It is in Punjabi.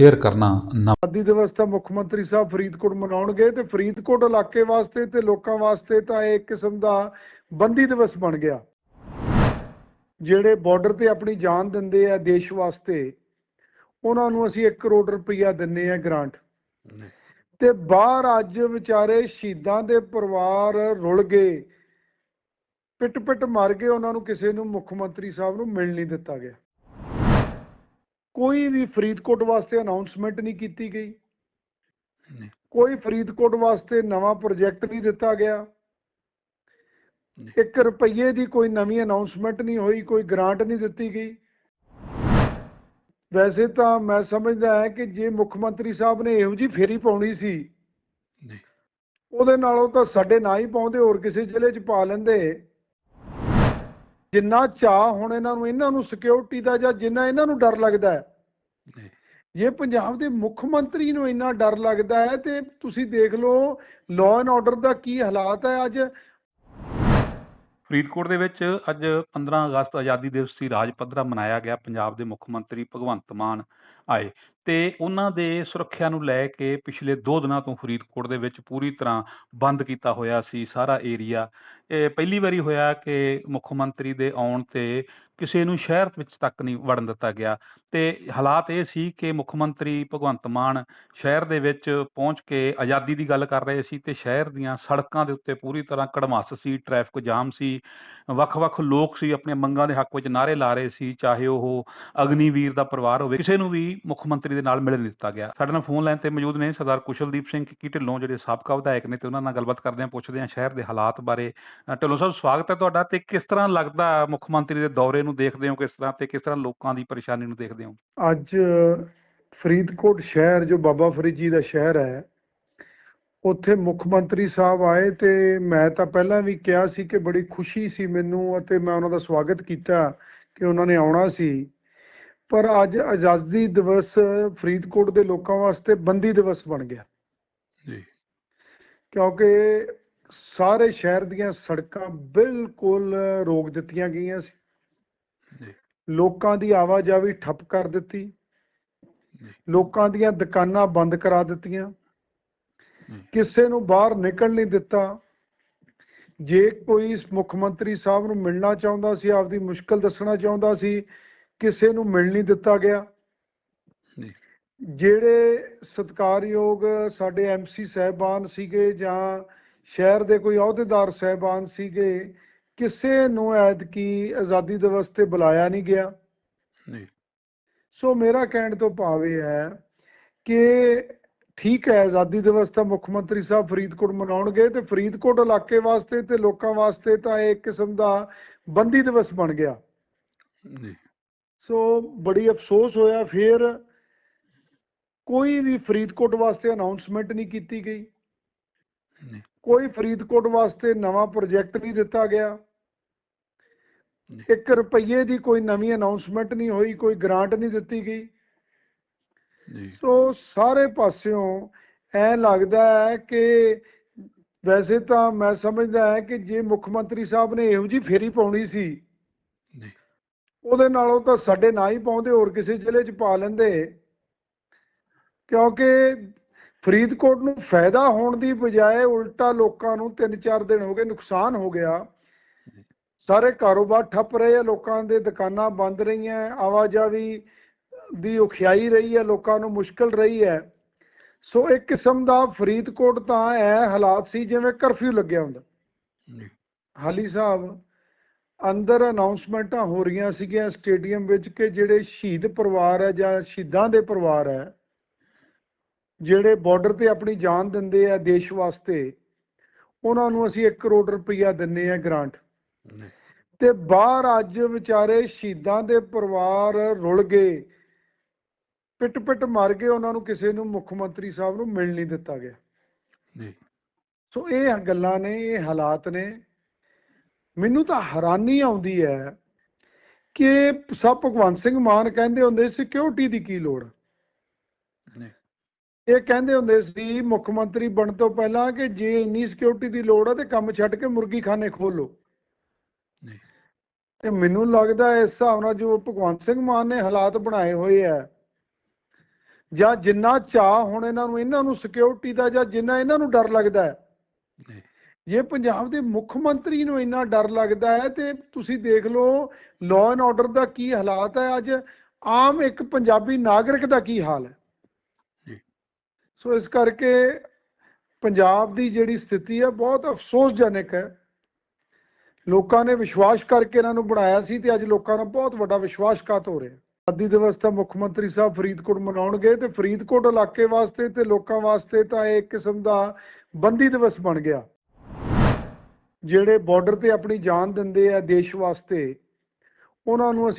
ਸ਼ੇਅਰ ਕਰਨਾ ਨਾ ਆਜ਼ਾਦੀ ਦਿਵਸ ਤਾਂ ਮੁੱਖ ਮੰਤਰੀ ਸਾਹਿਬ ਫਰੀਦਕੋਟ ਮਨਾਉਣਗੇ ਤੇ ਫਰੀਦਕੋਟ ਇਲਾਕੇ ਵਾਸਤੇ ਤੇ ਲੋਕਾਂ ਵਾਸਤੇ ਤਾਂ ਇਹ ਇੱਕ ਕਿਸਮ ਦਾ ਬੰਦੀ ਦਿਵਸ ਬਣ ਗਿਆ। ਜਿਹੜੇ ਬਾਰਡਰ ਤੇ ਆਪਣੀ ਜਾਨ ਦਿੰਦੇ ਆ ਦੇਸ਼ ਵਾਸਤੇ, ਉਹਨਾਂ ਨੂੰ ਅਸੀਂ 1 ਕਰੋੜ ਰੁਪਈਆ ਦਿੰਨੇ ਆ ਗ੍ਰਾਂਟ ਤੇ ਬਾਹਰ ਅੱਜ ਵਿਚਾਰੇ ਸ਼ਹੀਦਾਂ ਦੇ ਪਰਿਵਾਰ ਰੁਲ ਗਏ ਪਿੱਟ ਪਿੱਟ ਮਰ ਗਏ, ਉਹਨਾਂ ਨੂੰ ਕਿਸੇ ਨੂੰ ਮੁੱਖ ਮੰਤਰੀ ਸਾਹਿਬ ਨੂੰ ਮਿਲ ਨਹੀਂ ਦਿੱਤਾ ਗਿਆ। ਕੋਈ ਵੀ ਫਰੀਦਕੋਟ ਵਾਸਤੇ ਅਨਾਉਂਸਮੈਂਟ ਨਹੀਂ ਕੀਤੀ ਗਈ। ਕੋਈ ਫਰੀਦਕੋਟ ਵਾਸਤੇ ਨਵਾਂ ਪ੍ਰੋਜੈਕਟ ਨਹੀਂ ਦਿੱਤਾ ਗਿਆ। 1 ਰੁਪਏ ਦੀ ਕੋਈ ਨਵੀਂ ਅਨਾਉਂਸਮੈਂਟ ਨਹੀਂ ਹੋਈ ਕੋਈ ਗ੍ਰਾਂਟ ਨਹੀਂ ਦਿੱਤੀ ਗਈ ਵੈਸੇ ਤਾਂ ਮੈਂ ਸਮਝਦਾ ਹਾਂ ਕਿ ਜੇ ਮੁੱਖ ਮੰਤਰੀ ਸਾਹਿਬ ਨੇ ਇਹੋ ਜੀ ਫੇਰੀ ਪਾਉਣੀ ਸੀ। ਉਹਦੇ ਨਾਲੋਂ ਤਾਂ ਸਾਡੇ ਨਾ ਹੀ ਪਾਉਂਦੇ ਹੋਰ ਕਿਸੇ ਜ਼ਿਲ੍ਹੇ 'ਚ ਪਾ ਲੈਂਦੇ ਜਿੰਨਾ ਚਾਹ ਹੁਣ ਇਹਨਾਂ ਨੂੰ ਇਹਨਾਂ ਨੂੰ ਸਿਕਿਉਰਿਟੀ ਦਾ ਜਾਂ ਜਿੰਨਾ ਇਹਨਾਂ ਨੂੰ ਡਰ ਲੱਗਦਾ ਹੈ। ਜੇ ਪੰਜਾਬ ਦੇ ਮੁੱਖ ਮੰਤਰੀ ਨੂੰ ਇੰਨਾ ਡਰ ਲੱਗਦਾ ਹੈ ਤੇ ਤੁਸੀਂ ਦੇਖ ਲਓ ਲਾਅ ਐਂਡ ਆਰਡਰ ਦਾ ਕੀ ਹਾਲਾਤ ਹੈ ਅੱਜ। ਫਰੀਦਕੋਟ ਦੇ ਵਿੱਚ ਅੱਜ 15 ਅਗਸਤ ਆਜ਼ਾਦੀ ਦਿਵਸ ਸੀ ਰਾਜ ਪੱਧਰਾ ਮਨਾਇਆ ਗਿਆ ਪੰਜਾਬ ਦੇ ਮੁੱਖ ਮੰਤਰੀ ਭਗਵੰਤ ਮਾਨ ਆਏ। ਤੇ ਉਹਨਾਂ ਦੇ ਸੁਰੱਖਿਆ ਨੂੰ ਲੈ ਕੇ ਪਿਛਲੇ 2 ਦਿਨਾਂ ਤੋਂ ਫਰੀਦਕੋਟ ਦੇ ਵਿੱਚ ਪੂਰੀ ਤਰ੍ਹਾਂ ਬੰਦ ਕੀਤਾ ਹੋਇਆ ਸੀ ਸਾਰਾ ਏਰੀਆ ਇਹ ਪਹਿਲੀ ਵਾਰੀ ਹੋਇਆ ਕਿ ਮੁੱਖ ਮੰਤਰੀ ਦੇ ਆਉਣ ਤੇ ਕਿਸੇ ਨੂੰ ਸ਼ਹਿਰ ਵਿੱਚ ਤੱਕ ਨਹੀਂ ਵੜਨ ਦਿੱਤਾ ਗਿਆ। ਤੇ ਹਾਲਾਤ ਇਹ ਸੀ ਕਿ ਮੁੱਖ ਮੰਤਰੀ ਭਗਵੰਤ ਮਾਨ ਸ਼ਹਿਰ ਦੇ ਵਿੱਚ ਪਹੁੰਚ ਕੇ ਆਜ਼ਾਦੀ ਦੀ ਗੱਲ ਕਰ ਰਹੇ ਸੀ ਤੇ ਸ਼ਹਿਰ ਦੀਆਂ ਸੜਕਾਂ ਦੇ ਉੱਤੇ ਪੂਰੀ ਤਰ੍ਹਾਂ ਕੜਮਾਸ ਸੀ, ਟ੍ਰੈਫਿਕ ਜਾਮ ਸੀ, ਵੱਖ-ਵੱਖ ਲੋਕ ਸੀ ਆਪਣੇ ਮੰਗਾਂ ਦੇ ਹੱਕ ਵਿੱਚ ਨਾਅਰੇ ਲਾ ਰਹੇ ਸੀ, ਚਾਹੇ ਉਹ ਅਗਨੀਵੀਰ ਦਾ ਪਰਿਵਾਰ ਹੋਵੇ, ਕਿਸੇ ਨੂੰ ਵੀ ਮੁੱਖ ਮੰਤਰੀ ਦੇ ਨਾਲ ਮਿਲਣ ਦਿੱਤਾ ਗਿਆ। ਸਾਡੇ ਨਾਲ ਫੋਨ ਲਾਈਨ ਤੇ ਮੌਜੂਦ ਨੇ ਸਰਦਾਰ ਕੁਸ਼ਲਦੀਪ ਸਿੰਘ ਕੀ ਢਿੱਲੋਂ, ਜਿਹੜੇ ਸਾਬਕਾ ਵਿਧਾਇਕ ਨੇ, ਤੇ ਉਹਨਾਂ ਨਾਲ ਗੱਲਬਾਤ ਕਰਦੇ ਹਾਂ, ਪੁੱਛਦੇ ਹਾਂ ਸ਼ਹਿਰ ਦੇ ਹਾਲਾਤ ਬਾਰੇ ਢਿੱਲੋਂ ਸਾਹਿਬ ਸਵਾਗਤ ਹੈ ਤੁਹਾਡਾ ਤੇ ਕਿਸ ਤਰ੍ਹਾਂ ਲੱਗਦਾ ਮੁੱਖ ਮੰਤਰੀ ਦੇ ਦੌਰੇ ਨੂੰ ਦੇਖਦੇ ਹੋ ਕਿਸ ਤਰ੍ਹਾਂ ਤੇ ਕਿਸ ਤਰ੍ਹਾਂ ਲੋਕਾਂ ਦੀ ਪਰੇਸ਼ਾਨੀ ਨੂੰ ਦੇਖਦੇ ਹੋ? ਅੱਜ ਫਰੀਦਕੋਟ ਸ਼ਹਿਰ ਜੋ ਬਾਬਾ ਫਰੀਦ ਜੀ ਦਾ ਸ਼ਹਿਰ ਹੈ ਉੱਥੇ ਮੁੱਖ ਮੰਤਰੀ ਸਾਹਿਬ ਆਏ ਤੇ ਮੈਂ ਤਾਂ ਪਹਿਲਾਂ ਵੀ ਕਿਹਾ ਸੀ ਕਿ ਬੜੀ ਖੁਸ਼ੀ ਸੀ ਮੈਨੂੰ ਅਤੇ ਮੈਂ ਉਹਨਾਂ ਦਾ ਸਵਾਗਤ ਕੀਤਾ ਕਿ ਉਹਨਾਂ ਨੇ ਆਉਣਾ ਸੀ। ਪਰ ਅੱਜ ਆਜ਼ਾਦੀ ਦਿਵਸ ਫਰੀਦਕੋਟ ਦੇ ਲੋਕਾਂ ਵਾਸਤੇ ਬੰਦੀ ਦਿਵਸ ਬਣ ਗਿਆ। ਜੀ। ਕਿਉਂਕਿ ਸਾਰੇ ਸ਼ਹਿਰ ਦੀਆਂ ਸੜਕਾਂ ਬਿਲਕੁਲ ਰੋਕ ਦਿੱਤੀਆਂ ਗਈਆਂ ਸੀ। ਜੀ। ਲੋਕਾਂ ਦੀ ਆਵਾਜਾਈ ਠੱਪ ਕਰ ਦਿੱਤੀ। ਲੋਕਾਂ ਦੀਆਂ ਦੁਕਾਨਾਂ ਬੰਦ ਕਰਾ ਦਿੱਤੀਆਂ। ਕਿਸੇ ਨੂੰ ਬਾਹਰ ਨਿਕਲ ਨਹੀਂ ਦਿੱਤਾ। ਜੇ ਕੋਈ ਮੁੱਖ ਮੰਤਰੀ ਸਾਹਿਬ ਨੂੰ ਮਿਲਣਾ ਚਾਹੁੰਦਾ ਸੀ ਆਪਦੀ ਮੁਸ਼ਕਲ ਦੱਸਣਾ ਚਾਹੁੰਦਾ ਸੀ ਕਿਸੇ ਨੂੰ ਮਿਲ ਨਹੀਂ ਦਿੱਤਾ ਗਿਆ। ਜਿਹੜੇ ਸਤਿਕਾਰਯੋਗ ਸਾਡੇ ਐਮਸੀ ਸਹਿਬਾਨ ਸੀਗੇ ਜਾਂ ਸ਼ਹਿਰ ਦੇ ਕੋਈ ਅਹੁਦੇਦਾਰ ਸਹਿਬਾਨ ਸੀਗੇ ਕਿਸੇ ਨੂੰ ਐਤਕੀ ਆਜ਼ਾਦੀ ਦਿਵਸ ਤੇ ਬੁਲਾਇਆ ਨਹੀਂ ਗਿਆ। ਜੀ ਸੋ ਮੇਰਾ ਕਹਿਣ ਤੋਂ ਭਾਵ ਹੈ ਕਿ ਠੀਕ ਹੈ ਆਜ਼ਾਦੀ ਦਿਵਸ ਤਾਂ ਮੁੱਖ ਮੰਤਰੀ ਸਾਹਿਬ ਫਰੀਦਕੋਟ ਮਨਾਉਣਗੇ ਤੇ ਫਰੀਦਕੋਟ ਇਲਾਕੇ ਵਾਸਤੇ ਤੇ ਲੋਕਾਂ ਵਾਸਤੇ ਤਾਂ ਇਹ ਇੱਕ ਕਿਸਮ ਦਾ ਬੰਦੀ ਦਿਵਸ ਬਣ ਗਿਆ। ਜੀ ਸੋ ਬੜੀ ਅਫਸੋਸ ਹੋਇਆ। ਫਿਰ ਕੋਈ ਵੀ ਫਰੀਦਕੋਟ ਵਾਸਤੇ ਅਨਾਉਂਸਮੈਂਟ ਨਹੀਂ ਕੀਤੀ ਗਈ। ਕੋਈ ਫਰੀਦਕੋਟ ਵਾਸਤੇ ਨਵਾਂ ਪ੍ਰੋਜੈਕਟ ਨਹੀਂ ਦਿੱਤਾ ਗਿਆ। ਜੀ। 1 ਰੁਪਏ ਦੀ ਕੋਈ ਨਵੀਂ ਅਨਾਉਂਸਮੈਂਟ ਨਹੀਂ ਹੋਈ ਕੋਈ ਗ੍ਰਾਂਟ ਨਹੀਂ ਦਿੱਤੀ ਗਈ। ਜੀ ਸੋ ਸਾਰੇ ਪਾਸਿਓਂ ਐ ਲੱਗਦਾ ਹੈ ਕਿ ਵੈਸੇ ਤਾਂ ਮੈਂ ਸਮਝਦਾ ਹਾਂ ਕਿ ਜੇ ਮੁੱਖ ਮੰਤਰੀ ਸਾਹਿਬ ਨੇ ਇਹੋ ਜੀ ਫੇਰੀ ਪਾਉਣੀ ਸੀ ਜੀ ਉਹਦੇ ਨਾਲੋਂ ਤਾਂ ਸਾਡੇ ਨਾ ਹੀ ਪਾਉਂਦੇ ਹੋਰ ਕਿਸੇ ਜ਼ਿਲ੍ਹੇ 'ਚ ਪਾ ਲੈਂਦੇ। ਕਿਉਂਕਿ ਫਰੀਦਕੋਟ ਨੂੰ ਫਾਇਦਾ ਹੋਣ ਦੀ ਬਜਾਏ ਉਲਟਾ ਲੋਕਾਂ ਨੂੰ 3-4 ਦਿਨ ਹੋ ਗਏ ਨੁਕਸਾਨ ਹੋ ਗਿਆ। ਸਾਰੇ ਕਾਰੋਬਾਰ ਠੱਪ ਰਹੇ ਆ, ਲੋਕਾਂ ਦੇ ਦੁਕਾਨਾਂ ਬੰਦ ਰਹੀਆਂ, ਆਵਾਜਾਈ ਦੀ ਔਖਿਆਈ ਰਹੀ ਹੈ ਲੋਕਾਂ ਨੂੰ ਮੁਸ਼ਕਲ ਰਹੀ ਹੈ ਸੋ ਇੱਕ ਕਿਸਮ ਦਾ ਫਰੀਦਕੋਟ ਤਾਂ ਇਹ ਹਾਲਾਤ ਸੀ ਜਿਵੇਂ ਕਰਫਿਊ ਲੱਗਿਆ ਹੁੰਦਾ। ਹਾਲੀ ਸਾਹਿਬ, ਅੰਦਰ ਅਨਾਉਂਸਮੈਂਟਾਂ ਹੋ ਰਹੀਆਂ ਸੀਗੀਆਂ ਸਟੇਡੀਅਮ ਵਿੱਚ ਕਿ ਜਿਹੜੇ ਸ਼ਹੀਦ ਪਰਿਵਾਰ ਹੈ ਜਾਂ ਸ਼ਹੀਦਾਂ ਦੇ ਪਰਿਵਾਰ ਹੈ ਜਿਹੜੇ ਬਾਰਡਰ ਤੇ ਆਪਣੀ ਜਾਨ ਦਿੰਦੇ ਆ ਦੇਸ਼ ਵਾਸਤੇ ਉਹਨਾਂ ਨੂੰ ਅਸੀਂ 1 ਕਰੋੜ ਰੁਪਈਆ ਦਿੰਨੇ ਆ ਗ੍ਰਾਂਟ ਤੇ ਬਾਹਰ ਅੱਜ ਵਿਚਾਰੇ ਸ਼ਹੀਦਾਂ ਦੇ ਪਰਿਵਾਰ ਰੁਲ ਗਏ ਪਿੱਟ ਪਿੱਟ ਮਰ ਗਏ ਉਹਨਾਂ ਨੂੰ ਕਿਸੇ ਨੂੰ ਮੁੱਖ ਮੰਤਰੀ ਸਾਹਿਬ ਨੂੰ ਮਿਲ ਨਹੀਂ ਦਿੱਤਾ ਗਿਆ। ਜੀ ਸੋ ਇਹ ਗੱਲਾਂ ਨੇ ਇਹ ਹਾਲਾਤ ਨੇ। ਮੈਨੂੰ ਤਾਂ ਹੈਰਾਨੀ ਆਉਂਦੀ ਹੈ ਕਿ ਸਭ ਭਗਵੰਤ ਸਿੰਘ ਮਾਨ ਕਹਿੰਦੇ ਹੁੰਦੇ ਸਿਕਿਉਰਿਟੀ ਦੀ ਕੀ ਲੋੜ? ਜੀ ਇਹ ਕਹਿੰਦੇ ਹੁੰਦੇ ਸੀ ਮੁੱਖ ਮੰਤਰੀ ਬਣਨ ਤੋਂ ਪਹਿਲਾਂ ਕਿ ਜੇ ਇੰਨੀ ਸਿਕਿਉਰਿਟੀ ਦੀ ਲੋੜ ਹੈ ਤੇ ਕੰਮ ਛੱਡ ਕੇ ਮੁਰਗੀ ਖਾਨੇ ਖੋਲੋ। ਤੇ ਮੈਨੂੰ ਲੱਗਦਾ ਇਸ ਹਿਸਾਬ ਨਾਲ ਜੋ ਭਗਵੰਤ ਸਿੰਘ ਮਾਨ ਨੇ ਹਾਲਾਤ ਬਣਾਏ ਹੋਏ ਆ ਜਾਂ ਜਿੰਨਾ ਚਾਹ ਹੁਣ ਇਹਨਾਂ ਨੂੰ ਇਹਨਾਂ ਨੂੰ ਸਿਕਿਉਰਿਟੀ ਦਾ ਜਾਂ ਜਿੰਨਾ ਇਹਨਾਂ ਨੂੰ ਡਰ ਲੱਗਦਾ ਹੈ। ਜੀ ਪੰਜਾਬ ਦੇ ਮੁੱਖ ਮੰਤਰੀ ਨੂੰ ਇੰਨਾ ਡਰ ਲੱਗਦਾ ਹੈ ਤੇ ਤੁਸੀਂ ਦੇਖ ਲਓ ਲਾਅ ਐਂਡ ਆਰਡਰ ਦਾ ਕੀ ਹਾਲਾਤ ਹੈ ਅੱਜ ਆਮ ਇੱਕ ਪੰਜਾਬੀ ਨਾਗਰਿਕ ਦਾ ਕੀ ਹਾਲ ਹੈ। ਸੋ ਇਸ ਕਰਕੇ ਪੰਜਾਬ ਦੀ ਜਿਹੜੀ ਸਥਿਤੀ ਹੈ ਬਹੁਤ ਅਫਸੋਸਜਨਕ ਹੈ। ਲੋਕਾਂ ਨੇ ਵਿਸ਼ਵਾਸ ਕਰਕੇ ਇਹਨਾਂ ਨੂੰ ਬਣਾਇਆ ਸੀ ਤੇ ਅੱਜ ਲੋਕਾਂ ਦਾ ਬਹੁਤ ਵੱਡਾ ਵਿਸ਼ਵਾਸਘਾਤ ਹੋ ਰਿਹਾ। ਆਜ਼ਾਦੀ ਦਿਵਸ ਤਾਂ ਮੁੱਖ ਮੰਤਰੀ ਸਾਹਿਬ ਫਰੀਦਕੋਟ ਮਨਾਉਣਗੇ ਤੇ ਫਰੀਦਕੋਟ ਇਲਾਕੇ ਵਾਸਤੇ ਤੇ ਲੋਕਾਂ ਵਾਸਤੇ ਤਾਂ ਇਹ ਇੱਕ ਕਿਸਮ ਦਾ ਬੰਦੀ ਦਿਵਸ ਬਣ ਗਿਆ। ਜਿਹੜੇ ਬਾਰਡਰ ਤੇ ਆਪਣੀ ਜਾਨ ਦਿੰਦੇ ਆ ਦੇਸ਼ ਵਾਸਤੇ, ਉਹਨਾਂ ਨੂੰ ਅਸੀਂ